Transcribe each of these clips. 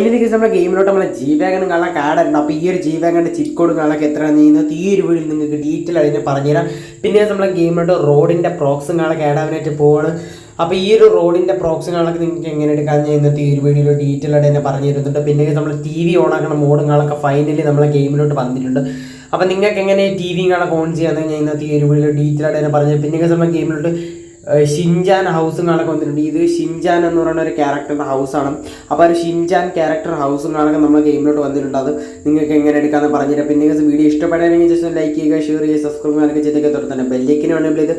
ഇതിലേക്ക് നമ്മുടെ ഗെയിമിലോട്ട് നമ്മളെ ജി വാഗൺ കാണാൻ കാർഡുണ്ട് അപ്പോൾ ഈ ഒരു ജി വാഗണിന്റെ ചിറ്റ് കോഡും കാണാനൊക്കെ എത്ര നീങ്ങുന്നത് ഈ ഒരു വീഡിയോയിൽ നിങ്ങൾക്ക് ഡീറ്റെയിൽ അതിനെ പറഞ്ഞുതരാം. പിന്നെ നമ്മളെ ഗെയിമിലോട്ട് റോഡിന്റെ പ്രോക്സും കാണാൻ കേടാവിനായിട്ട് പോവാണ്. അപ്പോൾ ഈ ഒരു റോഡിന്റെ പ്രോക്സും കാണാനൊക്കെ നിങ്ങൾക്ക് എങ്ങനെ എടുക്കാൻ ചെയ്യുന്ന ഈ ഒരു ഡീറ്റെയിൽ ആയിട്ട് തന്നെ പറഞ്ഞു തരുന്നുണ്ട് പിന്നെ നമ്മൾ ടി വി ഓൺ ആക്കുന്ന മോഡും കാണൊക്കെ ഫൈനലി നമ്മളെ ഗെയിമിലോട്ട് വന്നിട്ടുണ്ട്. അപ്പോൾ നിങ്ങൾക്ക് എങ്ങനെ ടി വി കാണൊക്കെ ഓൺ ചെയ്യാമെന്ന് ഞാൻ ഇന്നത്തെ ഈ ഒരു വീഡിയോ ഡീറ്റെയിൽ ആയിട്ട് തന്നെ പറഞ്ഞു പിന്നെ നമ്മൾ ഗെയിമിലോട്ട് ഷിൻജാൻ ഹൗസും കാണൊക്കെ വന്നിട്ടുണ്ട്. ഇത് ഷിൻജാൻ എന്ന് പറയുന്ന ഒരു ക്യാരക്ടറിന്റെ ഹൗസാണ് അപ്പോൾ ഒരു ഷിൻജാൻ ക്യാരക്ടർ ഹൗസും കാണൊക്കെ നമ്മൾ ഗെയിമിലോട്ട് വന്നിട്ടുണ്ട്. അത് നിങ്ങൾക്ക് എങ്ങനെ എടുക്കാമെന്ന് പറഞ്ഞിട്ട് പിന്നെ നിങ്ങൾക്ക് വീഡിയോ ഇഷ്ടപ്പെടുകയാണെങ്കിൽ ജസ്റ്റ് ലൈക്ക് ചെയ്യുക ഷെയർ ചെയ്യുക സബ്സ്ക്രൈബ് ചെയ്യാനൊക്കെ ചെയ്തൊക്കെ തുടർന്ന് തന്നെ ബെല്ലേക്കിന് വേണമെങ്കിൽ ഇത്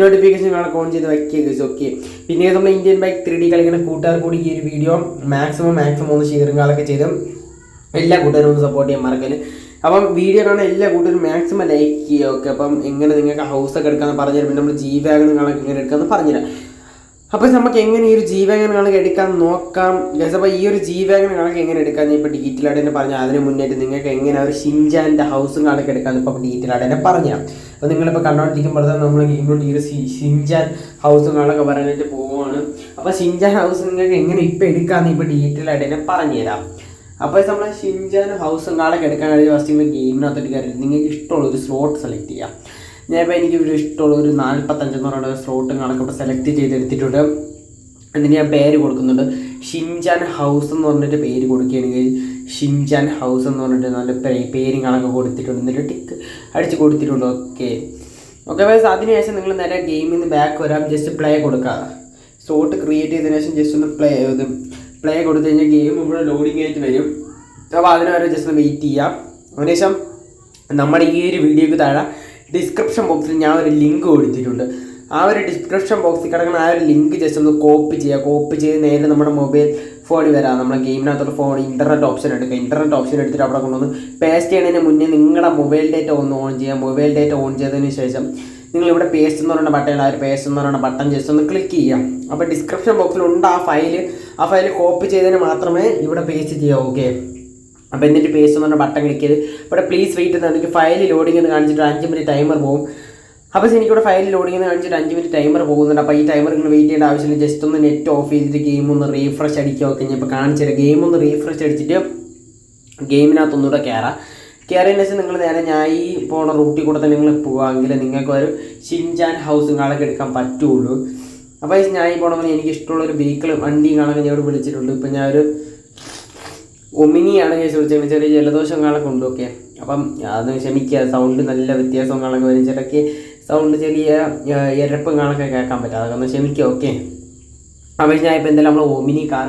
നോട്ടിഫിക്കേഷൻ കാണൊക്കെ ഓൺ ചെയ്ത് വയ്ക്കുക ഓക്കെ പിന്നെ നമ്മൾ ഇന്ത്യൻ ബൈക്ക് ത്രീ ഡി കളിക്കുന്ന കൂട്ടുകാർ കൂടി ഈ ഒരു വീഡിയോ മാക്സിമം മാക്സിമം ഒന്ന് ഷെയറും കാണൊക്കെ ചെയ്ത് എല്ലാ കൂട്ടുകാരും ഒന്ന് സപ്പോർട്ട് ചെയ്യാൻ മറക്കൽ അപ്പം വീഡിയോ കാണാൻ എല്ലാ കൂട്ടരും മാക്സിമം ലൈക്ക് ചെയ്യുക ഓക്കെ അപ്പം എങ്ങനെ നിങ്ങൾക്ക് ഹൗസ് ഒക്കെ എടുക്കാമെന്ന് പറഞ്ഞുതരാം പിന്നെ നമ്മൾ ജി വാഗൺ കണക്ക് എങ്ങനെ എടുക്കാമെന്ന് പറഞ്ഞുതരാം അപ്പോൾ നമുക്ക് എങ്ങനെ ഈ ഒരു ജി വാഗൺ കണക്ക് എടുക്കാൻ നോക്കാം? ഗസ് അപ്പോൾ ഈ ഒരു ജി വാഗൺ കണക്ക് എങ്ങനെ എടുക്കാൻ? ഞാൻ ഇപ്പോൾ ഡീറ്റെയിൽ ആയിട്ട് തന്നെ പറഞ്ഞു അതിന് മുന്നേറ്റ് നിങ്ങൾക്ക് എങ്ങനെ ഒരു ഷിൻജാന്റെ ഹൗസും കണക്ക് എടുക്കാൻ ഇപ്പോൾ ഡീറ്റെയിൽ ആയിട്ട് തന്നെ പറഞ്ഞു അപ്പോൾ നിങ്ങളിപ്പോൾ കണ്ടുകൊണ്ടിരിക്കുമ്പോൾ തന്നെ നമ്മൾ ഇങ്ങോട്ട് ഈ ഒരു ഷിൻജാൻ ഹൗസും കണക്ക് പറയാനായിട്ട് പോവുകയാണ് അപ്പോൾ ഷിൻജാൻ ഹൗസ് നിങ്ങൾക്ക് എങ്ങനെ ഇപ്പോൾ എടുക്കാമെന്ന് ഇപ്പോൾ ഡീറ്റെയിൽ ആയിട്ട് തന്നെ പറഞ്ഞുതരാം അപ്പോൾ നമ്മൾ ഷിൻജാൻ ഹൗസ് നാളെ എടുക്കാൻ കഴിഞ്ഞ ഫസ്റ്റ് നിങ്ങൾ ഗെയിമിനകത്തോട്ട് കയറി നിങ്ങൾക്ക് ഇഷ്ടമുള്ള ഒരു സ്ലോട്ട് സെലക്ട് ചെയ്യാം. ഞാൻ ഇപ്പോൾ എനിക്ക് ഒരു ഇഷ്ടമുള്ള ഒരു നാൽപ്പത്തഞ്ചെന്ന് പറയുന്ന സ്ലോട്ടും കണക്ക് ഇവിടെ സെലക്ട് ചെയ്തെടുത്തിട്ടുണ്ട് എന്നിട്ട് ഞാൻ പേര് കൊടുക്കുന്നുണ്ട്. ഷിൻജാൻ ഹൗസ് എന്ന് പറഞ്ഞിട്ട് പേര് കൊടുക്കുകയാണെങ്കിൽ ഷിൻജാൻ ഹൗസ് എന്ന് പറഞ്ഞിട്ട് നല്ല പേരും കണക്ക് കൊടുത്തിട്ടുണ്ട്. എന്നിട്ട് ടിക്ക് അടിച്ച് കൊടുത്തിട്ടുണ്ട്. ഓക്കെ ഓക്കെ വൈസ് അതിനുശേഷം നിങ്ങൾ നേരെ ഗെയിമിൽ നിന്ന് ബാക്ക് വരാം. ജസ്റ്റ് പ്ലേ കൊടുക്കുക സ്ലോട്ട് ക്രിയേറ്റ് ചെയ്തതിനു ശേഷം ജസ്റ്റ് ഒന്ന് പ്ലേ ഇത് പ്ലേ കൊടുത്തു കഴിഞ്ഞാൽ ഗെയിം ഇവിടെ ലോഡിംഗ് ആയിട്ട് വരും. അപ്പോൾ അതിന് ജസ്റ്റ് വെയിറ്റ് ചെയ്യാം. അതിനുശേഷം നമ്മുടെ ഈ ഒരു വീഡിയോക്ക് താഴെ ഡിസ്ക്രിപ്ഷൻ ബോക്സിൽ ഞാൻ ഒരു ലിങ്ക് കൊടുത്തിട്ടുണ്ട്. ആ ഒരു ഡിസ്ക്രിപ്ഷൻ ബോക്സിൽ കിടക്കുന്ന ആ ഒരു ലിങ്ക് ജസ്റ്റ് ഒന്ന് കോപ്പി ചെയ്യുക. കോപ്പി ചെയ്ത് നേരെ നമ്മുടെ മൊബൈൽ ഫോണിൽ വരാം. നമ്മുടെ ഗെയിമിനകത്തുള്ള ഫോൺ ഇന്റർനെറ്റ് ഓപ്ഷൻ എടുക്കുക. ഇന്റർനെറ്റ് ഓപ്ഷൻ എടുത്തിട്ട് അവിടെ കൊണ്ടുവന്ന് പേസ്റ്റ് ചെയ്യുന്നതിന് മുന്നേ നിങ്ങളുടെ മൊബൈൽ ഡേറ്റ ഒന്ന് ഓൺ ചെയ്യുക. മൊബൈൽ ഡേറ്റ ഓൺ ചെയ്തതിന് ശേഷം നിങ്ങൾ ഇവിടെ പേസ്റ്റ് എന്ന് പറയുന്ന ബട്ടൺ ആ ഒരു പേസ്റ്റ് എന്ന് പറയുന്ന ബട്ടൺ ജസ്റ്റ് ഒന്ന് ക്ലിക്ക് ചെയ്യാം അപ്പോൾ ഡിസ്ക്രിപ്ഷൻ ബോക്സിൽ ഉണ്ട് ആ ഫയൽ ആ ഫയൽ കോപ്പി ചെയ്തതിന് മാത്രമേ ഇവിടെ പേസ്റ്റ് ചെയ്യാവൂ ഓക്കെ അപ്പോൾ എന്നിട്ട് പേസ്റ്റ് എന്ന് പറഞ്ഞ ബട്ടൺ ക്ലിക്ക് ചെയ്ത് ഇവിടെ പ്ലീസ് വെയിറ്റ് എന്ന് എന്നുണ്ടെങ്കിൽ ഫയൽ ലോഡിംഗ് എന്ന് കാണിച്ചിട്ട് അഞ്ച് മിനിറ്റ് ടൈമർ പോകും അപ്പോൾ എനിക്കിവിടെ ഫയൽ ലോഡിംഗ് എന്ന് കാണിച്ചിട്ട് അഞ്ച് മിനിറ്റ് ടൈമർ പോകുന്നുണ്ട്. അപ്പോൾ ഈ ടൈമർ നിങ്ങൾ വെയിറ്റ് ചെയ്യേണ്ട ആവശ്യമില്ല. ജസ്റ്റ് ഒന്ന് നെറ്റ് ഓഫ് ചെയ്തിട്ട് ഗെയിം ഒന്ന് റീഫ്രഷ് അടിക്കുക ഒക്കെ ഞാൻ ഇപ്പോൾ കാണിച്ചു തരാം. ഗെയിം ഒന്ന് റീഫ്രഷ് അടിച്ചിട്ട് ഗെയിമിനകത്ത് ഒന്നുകൂടെ കയറാം കയറിയതിന് നിങ്ങൾ നേരെ ഞാൻ ഈ പോണ റൂട്ടിൽ കൂടെ തന്നെ നിങ്ങൾ പോവാമെങ്കിൽ നിങ്ങൾക്ക് ഒരു ഷിൻജാൻ ഹൗസും കാളൊക്കെ എടുക്കാൻ പറ്റുള്ളൂ. അപ്പോൾ ഞാൻ ഈ പോണ പോലെ എനിക്ക് ഇഷ്ടമുള്ള ഒരു വെഹിക്കിൾ വണ്ടിയും കാണാൻ ഇവിടെ വിളിച്ചിട്ടുണ്ട്. ഇപ്പം ഒരു ഒമിനിയാണ് ഞാൻ ചോദിച്ചത് ചെറിയ ജലദോഷം കാണൊക്കെ ഉണ്ട് ഓക്കെ അപ്പം അത് ക്ഷമിക്കുക സൗണ്ട് നല്ല വ്യത്യാസം കാണൊക്കെ വരും. ചിലക്ക് സൗണ്ട് ചെറിയ ഇരപ്പും കാണൊക്കെ കേൾക്കാൻ പറ്റും അതൊക്കെ ഒന്ന് ക്ഷമിക്കുക ഓക്കെ അപ്പോൾ ഞാൻ ഇപ്പോൾ എന്തായാലും നമ്മൾ ഒമിനി കാർ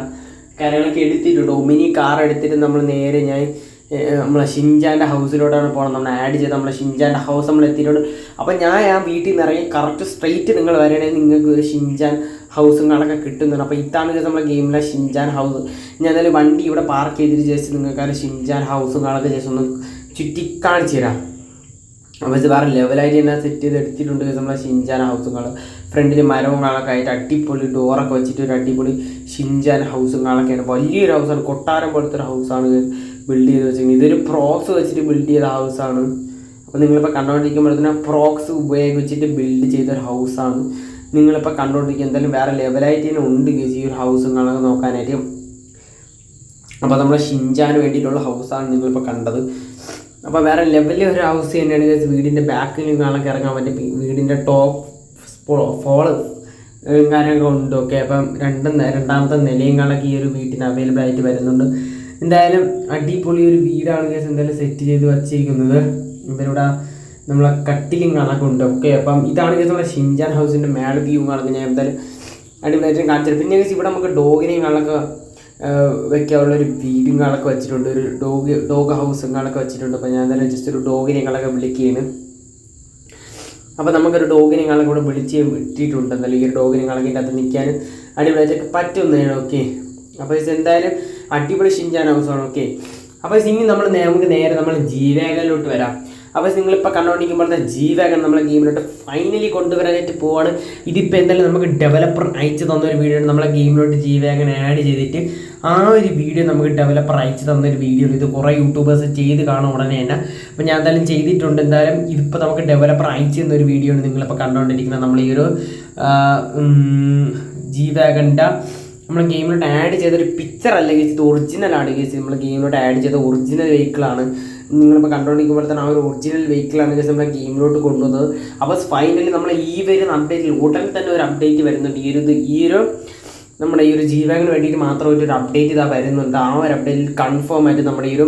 കാര്യങ്ങളൊക്കെ എടുത്തിട്ടുണ്ട്. ഒമിനി കാർ എടുത്തിട്ട് നമ്മൾ നേരെ ഞാൻ നമ്മളെ ഷിൻജാന്റെ ഹൗസിലോട്ടാണ് പോകണം നമ്മൾ ആഡ് ചെയ്ത് നമ്മളെ ഷിൻജാന്റെ ഹൗസ് നമ്മൾ എത്തിയിട്ടുണ്ട്. അപ്പോൾ ഞാൻ ആ വീട്ടിൽ നിന്ന് ഇറങ്ങി കറക്റ്റ് സ്ട്രെയിറ്റ് നിങ്ങൾ വരണമെങ്കിൽ നിങ്ങൾക്ക് ഷിൻജാൻ ഹൗസും കാണൊക്കെ കിട്ടുന്നുണ്ട്. അപ്പോൾ ഇതാണ് ഇത് നമ്മളെ ഗെയിമിലെ ഷിൻജാൻ ഹൗസ് ഞാൻ എന്തായാലും വണ്ടി ഇവിടെ പാർക്ക് ചെയ്തിട്ട് ജസ്റ്റ് നിങ്ങൾക്ക് ആ ഷിൻജാൻ ഹൗസും കാണൊക്കെ ജസ്റ്റ് ഒന്ന് ചുറ്റി കാണിച്ചു തരാം. അപ്പോൾ ഇത് വേറെ ലെവലായിട്ട് തന്നെ സെറ്റ് ചെയ്ത് എടുത്തിട്ടുണ്ട് നമ്മളെ ഷിൻജാൻ ഹൗസുകൾ ഫ്രണ്ടിൽ മരവും കാണൊക്കെ ആയിട്ട് അടിപൊളി ഡോറൊക്കെ വെച്ചിട്ട് ഒരു അടിപൊളി ഷിൻജാൻ ഹൗസും കാണൊക്കെയാണ് വലിയൊരു ഹൗസാണ് കൊട്ടാരം പോലത്തെ ഒരു ഹൗസാണ് ബിൽഡ് ചെയ്ത് വെച്ചിരിക്കുന്നത്. ഇതൊരു പ്രോക്സ് വെച്ചിട്ട് ബിൽഡ് ചെയ്ത ഹൗസാണ് അപ്പോൾ നിങ്ങളിപ്പോൾ കണ്ടുകൊണ്ടിരിക്കുമ്പോഴത്തേനും പ്രോക്സ് ഉപയോഗിച്ചിട്ട് ബിൽഡ് ചെയ്ത ഒരു ഹൗസാണ് നിങ്ങളിപ്പോൾ കണ്ടുകൊണ്ടിരിക്കുക എന്തായാലും വേറെ ലെവലായിട്ട് തന്നെ ഉണ്ട് ഗസി ഈ ഒരു ഹൗസും കാണാൻ നോക്കാനായിട്ട്. അപ്പോൾ നമ്മുടെ ഷിഞ്ചാന് വേണ്ടിയിട്ടുള്ള ഹൗസാണ് നിങ്ങളിപ്പോൾ കണ്ടത്. അപ്പോൾ വേറെ ലെവലിൽ ഒരു ഹൗസ് തന്നെയാണ് ഗസ് വീടിന്റെ ബാക്കിൽ കാണാൻ ഇറങ്ങാൻ പറ്റും വീടിന്റെ ടോപ്പ് ഫോൾ കാര്യങ്ങളൊക്കെ ഉണ്ട്. ഓക്കെ അപ്പം രണ്ടും രണ്ടാമത്തെ നിലയും കാണൊക്കെ ഈ ഒരു വീട്ടിന് അവൈലബിൾ ആയിട്ട് വരുന്നുണ്ട്. എന്തായാലും അടിപൊളി ഒരു വീടാണ് guys. എന്തായാലും സെറ്റ് ചെയ്ത് വച്ചിരിക്കുന്നത്. ഇവരുടെ നമ്മളെ കട്ടിലും കണക്കുണ്ട് ഓക്കെ അപ്പം ഇതാണ് guys നമ്മുടെ ഷിൻജാൻ ഹൗസിന്റെ മേൾ വ്യൂ കണക്ക് ഞാൻ എന്തായാലും അടിപൊളിയായിട്ട് കാണിച്ചത് പിന്നെ guys ഇവിടെ നമുക്ക് ഡോഗിനെയും കണക്ക് വെക്കാനുള്ള ഒരു വീടും കാണൊക്കെ വെച്ചിട്ടുണ്ട്. ഒരു ഡോഗ് ഡോഗ് ഹൗസും കാണൊക്കെ വെച്ചിട്ടുണ്ട്. അപ്പോൾ ഞാൻ എന്തായാലും ജസ്റ്റ് ഒരു ഡോഗിനെ കാണൊക്കെ വിളിക്കുകയാണ്. അപ്പോൾ നമുക്കൊരു ഡോഗിനെ കാണൊക്കെ കൂടെ വിളിച്ച് ഇട്ടിട്ടുണ്ട്. എന്തായാലും ഈ ഒരു ഡോഗിനെ കണക്കിന്റെ അത് നിൽക്കാൻ അടിപൊളിയായിട്ടൊക്കെ പറ്റുന്നതാണ് ഓക്കെ അപ്പോൾ ഇത് എന്തായാലും അടിപൊളി ഷിൻജാൻ ഹൗസാണ് ഓക്കെ അപ്പോൾ ഇനി നമ്മൾ നമുക്ക് നേരെ നമ്മൾ ജീവേഗനിലോട്ട് വരാം. അപ്പോൾ നിങ്ങളിപ്പോൾ കണ്ടുകൊണ്ടിരിക്കുമ്പോഴത്തെ ജീവേഗൻ നമ്മളെ ഗെയിമിലോട്ട് ഫൈനലി കൊണ്ടുവരാനായിട്ട് പോവാണ്. ഇതിപ്പോൾ എന്തായാലും നമുക്ക് ഡെവലപ്പർ അയച്ചു തന്ന ഒരു വീഡിയോ നമ്മളെ ഗെയിമിലോട്ട് ജീവേഗൻ ആഡ് ചെയ്തിട്ട് ആ ഒരു വീഡിയോ നമുക്ക് ഡെവലപ്പർ അയച്ചു തന്ന ഒരു വീഡിയോ ഇത് കുറേ യൂട്യൂബേഴ്സ് ചെയ്ത് കാണും ഉടനെ തന്നെ. അപ്പോൾ ഞാൻ എന്തായാലും ചെയ്തിട്ടുണ്ട്. എന്തായാലും ഇതിപ്പോൾ നമുക്ക് ഡെവലപ്പർ അയച്ചു തന്ന ഒരു വീഡിയോ ആണ് നിങ്ങളിപ്പോൾ കണ്ടുകൊണ്ടിരിക്കുന്നത് നമ്മൾ ഈ ഒരു ജി നമ്മൾ ഗെയിമിലോട്ട് ആഡ് ചെയ്തൊരു പിക്ചർ അല്ല ഇത് ഒറിജിനൽ ആണ് കേസ് നമ്മൾ ഗെയിമിലോട്ട് ആഡ് ചെയ്ത ഒറിജിനൽ വെഹിക്കിളാണ് നിങ്ങളിപ്പോൾ കണ്ടുകൊണ്ടിരിക്കുമ്പോൾ തന്നെ ആ ഒരു ഒറിജിനൽ വെഹിക്കിളാണ് കേസ് നമ്മുടെ ഗെയിമിലോട്ട് കൊണ്ടുവന്നത്. അപ്പോൾ ഫൈനലി നമ്മൾ ഈ വരുന്ന അപ്ഡേറ്റിൽ ഉടൻ തന്നെ ഒരു അപ്ഡേറ്റ് വരുന്നുണ്ട്. ഈ ഒരു ഈ ഒരു നമ്മുടെ ഈ ഒരു ജീവാങ്ങിന് വേണ്ടിയിട്ട് മാത്രം ഒരു അപ്ഡേറ്റ് ഇതാ വരുന്നുണ്ട്. ആ ഒരു അപ്ഡേറ്റിൽ കൺഫേം ആയിട്ട് നമ്മുടെ ഈ ഒരു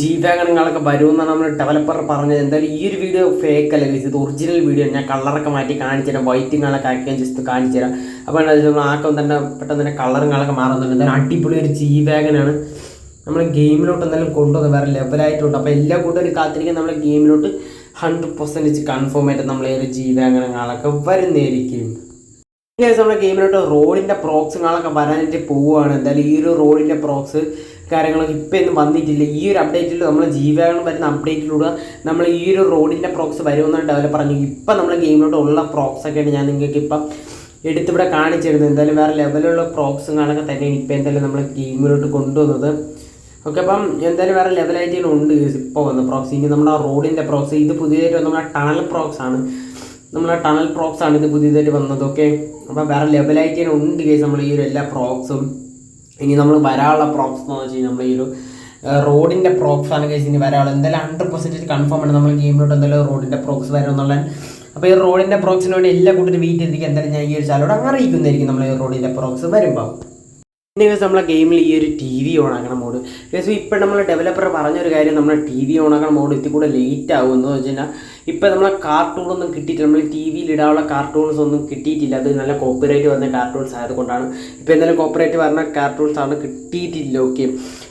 ജീവാഗണങ്ങളൊക്കെ വരുമെന്നാണ് നമ്മൾ ഡെവലപ്പർ പറഞ്ഞത്. എന്തായാലും ഈ ഒരു വീഡിയോ ഫേക്ക് അല്ല. ഇത് ഒറിജിനൽ വീഡിയോ ഞാൻ കളറൊക്കെ മാറ്റി കാണിച്ചു തരാം. വൈറ്റിങ്ങളൊക്കെ ആക്കിയാൽ ജസ്റ്റ് കാണിച്ചു തരാം. അപ്പോൾ നമ്മൾ ആക്കം തന്നെ പെട്ടെന്ന് തന്നെ കളറുകളൊക്കെ മാറുന്നുണ്ട്. എന്തായാലും അടിപൊളി ഒരു ജീവാഗനാണ് നമ്മൾ ഗെയിമിലോട്ട് എന്തായാലും കൊണ്ടുവന്ന് വേറെ ലെവലായിട്ടുണ്ട് അപ്പോൾ എല്ലാ കൂട്ടുകാരും കാത്തിരിക്കാൻ നമ്മൾ ഗെയിമിലോട്ട് ഹൺഡ്രഡ് പെർസെന്റേജ് കൺഫേം ആയിട്ട് നമ്മൾ ഈ ഒരു ജീവാഗണങ്ങളൊക്കെ വരുന്നേരിക്കും ഇങ്ങനെ നമ്മുടെ ഗെയിമിലോട്ട് റോഡിന്റെ പ്രോക്സുകളൊക്കെ വരാനായിട്ട് പോവുകയാണ്. എന്തായാലും ഈ ഒരു റോഡിന്റെ പ്രോക്സ് കാര്യങ്ങളൊക്കെ ഇപ്പോൾ ഒന്നും വന്നിട്ടില്ല. ഈ ഒരു അപ്ഡേറ്റിൽ നമ്മൾ ജീവകൾ വരുന്ന അപ്ഡേറ്റിലൂടെ നമ്മൾ ഈ ഒരു റോഡിന്റെ പ്രോക്സ് വരുമെന്നാണ് ഡെവലപ്പർ പറഞ്ഞു. ഇപ്പം നമ്മൾ ഗെയിമിലോട്ട് ഉള്ള പ്രോക്സ് ഒക്കെയാണ് ഞാൻ നിങ്ങൾക്ക് ഇപ്പം എടുത്തിവിടെ കാണിച്ചു തരുന്നത് എന്തായാലും വേറെ ലെവലുള്ള പ്രോക്സും കാണൊക്കെ തന്നെയാണ് ഇപ്പം എന്തായാലും നമ്മൾ ഗെയിമിലോട്ട് കൊണ്ടുവന്നത്. ഓക്കെ അപ്പം എന്തായാലും വേറെ ലെവലായിട്ട് ഉണ്ട് ഇപ്പോൾ വന്ന പ്രോക്സ് ഇനി നമ്മുടെ ആ റോഡിന്റെ പ്രോക്സ് ഇത് പുതിയതായിട്ട് വന്ന നമ്മുടെ ടണൽ പ്രോക്സ് ആണ്. നമ്മളെ ടണൽ പ്രോക്സ് ആണ് ഇത് പുതിയതായിട്ട് വന്നത്. ഓക്കെ അപ്പം വേറെ ലെവലായിട്ട് ഉണ്ട് കേസ് നമ്മൾ ഈ ഒരു എല്ലാ പ്രോക്സും ഇനി നമ്മൾ വരാനുള്ള പ്രോപ്സ് എന്ന് വെച്ച് കഴിഞ്ഞാൽ നമ്മൾ ഈ ഒരു റോഡിന്റെ പ്രോക്സ് ആണ് കഴിച്ച് ഇനി വരാനുള്ളത്. എന്തായാലും ഹൺഡ്രഡ് പെർസെന്റേജ് കൺഫേം ആണ്. നമ്മൾ ഗെയിമിലോട്ട് എന്തായാലും റോഡിന്റെ പ്രോക്സ് വരും എന്നുള്ള അപ്പോൾ ഈ റോഡിന്റെ പ്രോക്സിന് വേണ്ടി എല്ലാ കൂട്ടരും വെയിറ്റ് ചെയ്തിരിക്കും. എന്തായാലും ഞാൻ ഈ ഒരു ചാലോട് അറിയിക്കുന്നതായിരിക്കും നമ്മൾ ഈ റോഡിന്റെ പ്രോക്സ് വരുമ്പോൾ പിന്നെ ദിവസം നമ്മളെ ഗെയിമിൽ ഈ ഒരു ടി വി ഓൺ ആക്കണം മോഡ് ദിവസം ഇപ്പോൾ നമ്മൾ ഡെവലപ്പർ പറഞ്ഞൊരു കാര്യം നമ്മൾ ടി വി ഓൺ ആക്കണം മോഡ് ഇത്തിരി കൂടെ ലേറ്റ് ആകുമെന്ന് വെച്ച് കഴിഞ്ഞാൽ ഇപ്പം നമ്മളെ കാർട്ടൂണൊന്നും കിട്ടിയിട്ടില്ല. നമ്മൾ ടി വിയിൽ ഇടാനുള്ള കാർട്ടൂൺസ് ഒന്നും കിട്ടിയിട്ടില്ല. അത് നല്ല കോപ്പറേറ്റ് വന്ന കാർട്ടൂൺസ് ആയതുകൊണ്ടാണ്. ഇപ്പോൾ എന്തായാലും കോപ്പറേറ്റ് വരുന്ന കാർട്ടൂൺസ് ആണ് കിട്ടിയിട്ടില്ല. ഓക്കെ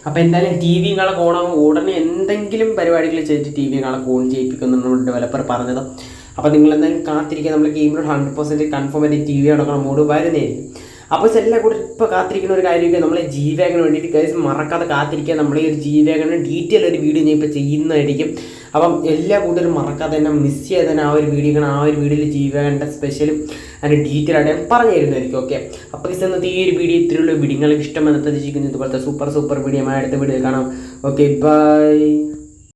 അപ്പോൾ എന്തായാലും ടി വികളൊക്കെ ഓണാകുമ്പോൾ ഉടനെ എന്തെങ്കിലും പരിപാടികൾ ചെയ്തിട്ട് ടി കോൺ ഓൺ നമ്മൾ ഡെവലപ്പർ പറഞ്ഞത്. അപ്പോൾ നിങ്ങൾ എന്തായാലും കാത്തിരിക്കുക നമ്മൾ ഗെയിമിനോട് ഹൺഡ്രഡ് പെർസെന്റ് കൺഫേം ചെയ്ത് ടി വി അടക്കണം മോഡ് വരുന്നതായിരിക്കും. അപ്പോൾ എല്ലാം കൂടി ഇപ്പോൾ കാത്തിരിക്കുന്ന ഒരു കാര്യമൊക്കെ നമ്മളെ ജി വേണ്ടിയിട്ട് കേസ് മറക്കാതെ കാത്തിരിക്കുക. നമ്മളെ ഈ ഒരു ജി ഡീറ്റെയിൽ ഒരു വീഡിയോ ഞാൻ ഇപ്പോൾ ചെയ്യുന്നതായിരിക്കും. അപ്പം എല്ലാ കൂട്ടരും മറക്കാതെ തന്നെ മിസ് ചെയ്ത് തന്നെ ആ ഒരു വീഡിയോ ആ ഒരു വീഡിയോയിൽ ജീവേണ്ട സ്പെഷ്യലും അതിന്റെ ഡീറ്റെയിൽ ആയിട്ട് ഞാൻ പറഞ്ഞു തരുന്നതായിരിക്കും ഓക്കെ അപ്പോൾ ഈ ഇന്നത്തെ ഈ ഒരു വീഡിയോ ഇത്രയുള്ള വീഡിയോ നിങ്ങൾക്ക് ഇഷ്ടമെന്ന് പ്രതീക്ഷിക്കുന്നു. ഇതുപോലത്തെ സൂപ്പർ സൂപ്പർ വീഡിയോ അടുത്ത വീഡിയോ കാണാം. Okay bye